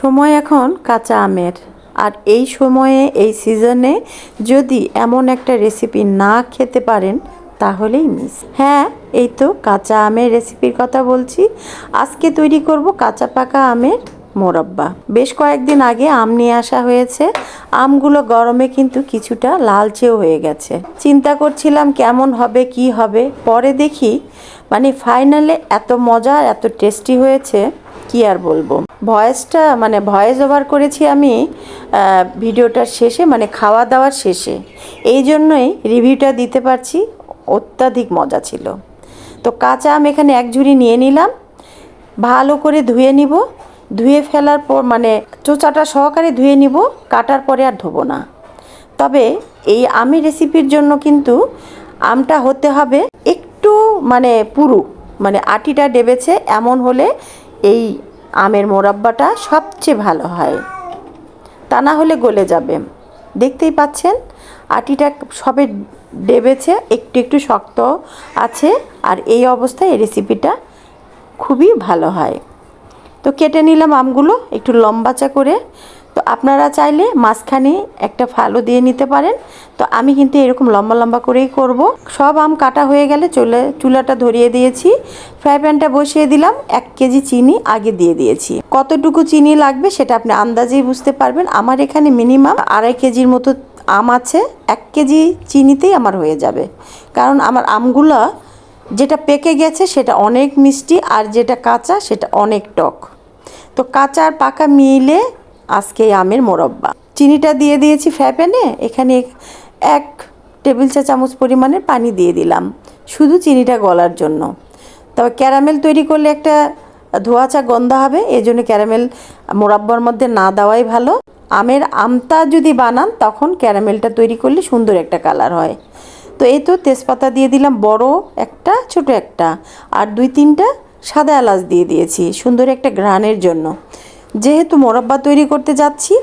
সময় এখন কাঁচা আমের। আর এই সময়ে, এই সিজনে যদি এমন একটা রেসিপি না খেতে পারেন, তাহলেই মিস। হ্যাঁ এই তো কাঁচা আমের রেসিপির কথা বলছি। আজকে তৈরি করব কাঁচা পাকা আমের মোরব্বা। বেশ কয়েকদিন আগে আম নিয়ে আসা হয়েছে। আমগুলো গরমে কিন্তু কিছুটা লালচেও হয়ে গেছে। চিন্তা করছিলাম কেমন হবে, কি হবে? পরে দেখি। মানে ফাইনালে এত মজা এত টেস্টি হয়েছে। কি আর বলব? ভয়েসটা মানে ভয়েস ওভার করেছি আমি ভিডিওটার শেষে মানে খাওয়া দাওয়ার শেষে। এই জন্যই রিভিউটা দিতে পারছি, অত্যাধিক মজা ছিল। তো কাঁচা আম এখানে এক ঝুড়ি নিয়ে নিলাম, ভালো করে ধুয়ে নিব। ধুয়ে ফেলার পর মানে চোচাটা সহকারে ধুয়ে নিব, কাটার পরে আর ধোবো না। তবে এই আমের রেসিপির জন্য কিন্তু আমটা হতে হবে একটু মানে পুরু মানে আটিটা ডেবেছে, এমন হলে এই আমের মোরাব্বাটা সবচেয়ে ভালো হয়। তা না হলে গলে যাবে। দেখতেই পাচ্ছেন, আটিটা সবে ডেবেছে, একটু একটু শক্ত আছে আর এই অবস্থায় এই রেসিপিটা খুবই ভালো হয়। তো কেটে নিলাম আমগুলো, একটু লম্বাচা করে তো আপনারা চাইলে মাঝখানে একটা ফালো দিয়ে নিতে পারেন। তো আমি কিন্তু এরকম লম্বা লম্বা করেই করব। সব আম কাটা হয়ে গেলে চলে, চুলাটা ধরিয়ে দিয়েছি। ফ্রাই প্যানটা বসিয়ে দিলাম, এক কেজি চিনি আগে দিয়ে দিয়েছি। কতটুকু চিনি লাগবে সেটা আপনি আন্দাজেই বুঝতে পারবেন। আমার এখানে মিনিমাম আড়াই কেজির মতো আম আছে। এক কেজি চিনিতেই আমার হয়ে যাবে। কারণ আমার আমগুলো যেটা পেকে গেছে সেটা অনেক মিষ্টি আর যেটা কাঁচা সেটা অনেক টক। তো কাঁচা আর পাকা মিলে আজকে আমের মোরব্বা। চিনিটা দিয়ে দিয়েছি ফ্রাই প্যানে, এখানে এক টেবিল চা চামচ পরিমাণের পানি দিয়ে দিলাম, শুধু চিনিটা গলার জন্য। তবে ক্যারামেল তৈরি করলে একটা ধোয়া চা গন্ধ হবে এই জন্য ক্যারামেল মোরাব্বার মধ্যে না দেওয়াই ভালো। আমের আমতা যদি বানান, তখন ক্যারামেলটা তৈরি করলে সুন্দর একটা কালার হয়। তো এই তো তেজপাতা দিয়ে দিলাম, বড় একটা, ছোট একটা, আর দুই তিনটা সাদা এলাচ দিয়ে দিয়েছি, সুন্দর একটা ঘ্রাণের জন্য। যেহেতু মোরব্বা তৈরি করতে যাচ্ছি,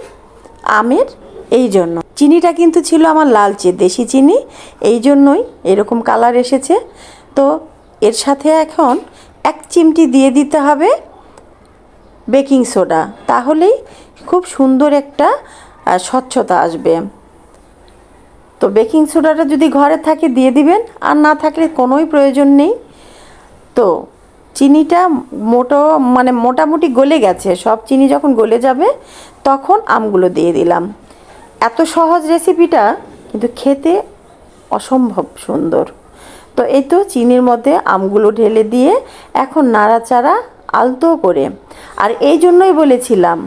আমের এই জন্য। চিনিটা কিন্তু ছিল আমার লালচে, দেশি চিনি, এই জন্যই এরকম কালার এসেছে। তো এর সাথে এখন এক চিমটি দিয়ে দিতে হবে বেকিং সোডা। তাহলেই খুব সুন্দর একটা স্বচ্ছতা আসবে। তো বেকিং সোডাটা যদি ঘরে থাকে দিয়ে দিবেন, আর না থাকলে কোনোই প্রয়োজন নেই। তো চিনিটা মোটো মানে মোটামুটি গলে গেছে। সব চিনি যখন গলে যাবে, তখন আমগুলো দিয়ে দিলাম। এত সহজ রেসিপিটা কিন্তু খেতে অসম্ভব সুন্দর। তো এই তো চিনির মধ্যে আমগুলো ঢেলে দিয়ে এখন নাড়াচাড়া আলতো করে। আর এই জন্যই বলেছিলাম,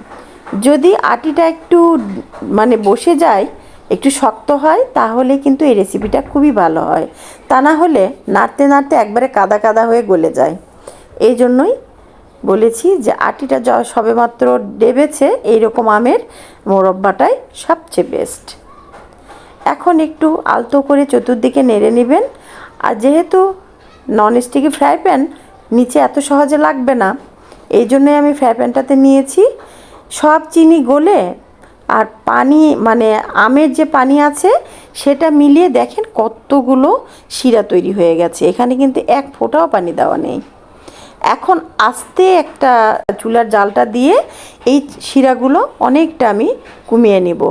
যদি আটিটা একটু মানে বসে যায়, একটু শক্ত হয়, তাহলে কিন্তু এই রেসিপিটা খুবই ভালো হয়। তা না হলে নাড়তে নাড়তে একবারে কাদা কাদা হয়ে গলে যায়। এই জন্যই বলেছি যে আটিটা য সবেমাত্র ডেবেছে এইরকম আমের মোরব্বাটাই সবচেয়ে বেস্ট এখন একটু আলতো করে চতুর্দিকে নেড়ে নেবেন। আর যেহেতু ননস্টিকি ফ্রাই প্যান নিচে এত সহজে লাগবে না এই জন্যই আমি ফ্রাই প্যানটাতে নিয়েছি। সব চিনি গলে আর পানি মানে আমের যে পানি আছে সেটা মিলিয়ে দেখেন কতগুলো শিরা তৈরি হয়ে গেছে। এখানে কিন্তু এক ফোঁটাও পানি দেওয়া নেই। এখন আস্তে একটা চুলার জালটা দিয়ে এই শিরাগুলো অনেকটা আমি কমিয়ে নিব।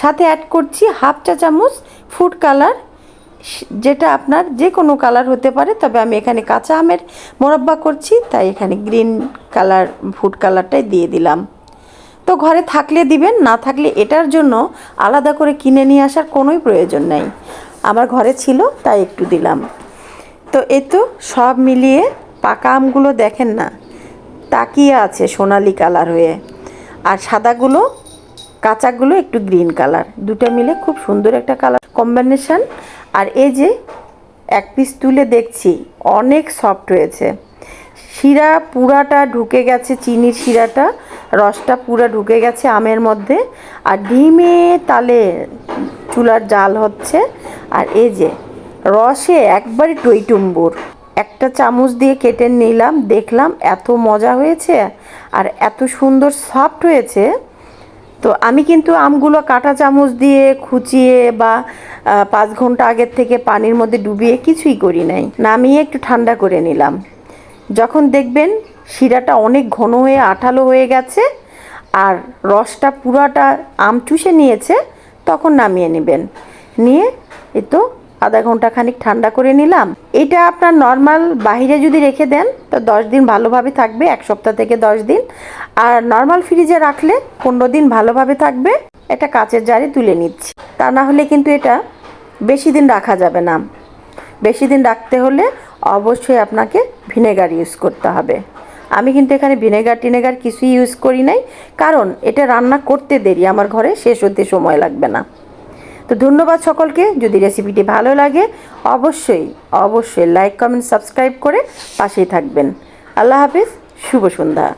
সাথে অ্যাড করছি হাফ চা চামচ ফুড কালার যেটা আপনার যে কোনো কালার হতে পারে, তবে আমি এখানে কাঁচা আমের মোরব্বা করছি, তাই এখানে গ্রিন কালার ফুড কালারটাই দিয়ে দিলাম। তো ঘরে থাকলে দিবেন, না থাকলে এটার জন্য আলাদা করে কিনে নিয়ে আসার কোনোই প্রয়োজন নাই। আমার ঘরে ছিল, তাই একটু দিলাম। তো এ তো সব মিলিয়ে পাকা আমগুলো দেখেন না, তাকিয়ে আছে সোনালি কালার হয়ে। আর সাদাগুলো, কাঁচাগুলো একটু গ্রিন কালার। দুটো মিলে খুব সুন্দর একটা কালার কম্বিনেশন। আর এই যে এক পিস তুলে দেখছি, অনেক সফট হয়েছে। শিরা পুরাটা ঢুকে গেছে, চিনির শিরাটা, রসটা পুরা ঢুকে গেছে আমের মধ্যে। আর ডিমে তালে চুলার জাল হচ্ছে। আর এই যে রসে একবারে টইটুম্বুর। একটা চামচ দিয়ে কেটে নিলাম, দেখলাম এত মজা হয়েছে আর এত সুন্দর সফট হয়েছে। তো আমি কিন্তু আমগুলো কাঁটা চামচ দিয়ে খুচিয়ে বা পাঁচ ঘণ্টা আগের থেকে পানির মধ্যে ডুবিয়ে কিছুই করি নাই। নামিয়ে একটু ঠান্ডা করে নিলাম। যখন দেখবেন শিরাটা অনেক ঘন হয়ে আঠালো হয়ে গেছে আর রসটা পুরাটা আম চুষে নিয়েছে, তখন নামিয়ে নেবেন। নিয়ে এ তো আধা ঘণ্টা খানিক ঠান্ডা করে নিলাম। এটা আপনার নর্মাল বাইরে যদি রেখে দেন, তো দশ দিন ভালোভাবে থাকবে, এক সপ্তাহ থেকে দশ দিন। আর নর্মাল ফ্রিজে রাখলে পনেরো দিন ভালোভাবে থাকবে। এটা কাচের জারে তুলে নিচ্ছি। তা না হলে কিন্তু এটা বেশি দিন রাখা যাবে না। বেশি দিন রাখতে হলে অবশ্যই আপনাকে ভিনেগার ইউজ করতে হবে। আমি কিন্তু এখানে ভিনেগার টিনেগার কিছুই ইউজ করি নাই। কারণ এটা রান্না করতে দেরি, আমার ঘরে শেষ হতে সময় লাগবে না। তো ধন্যবাদ সকলকে। যদি রেসিপিটি ভালো লাগে, অবশ্যই অবশ্যই লাইক কমেন্ট সাবস্ক্রাইব করে পাশেই থাকবেন। আল্লাহ হাফিজ, শুভ সন্ধ্যা।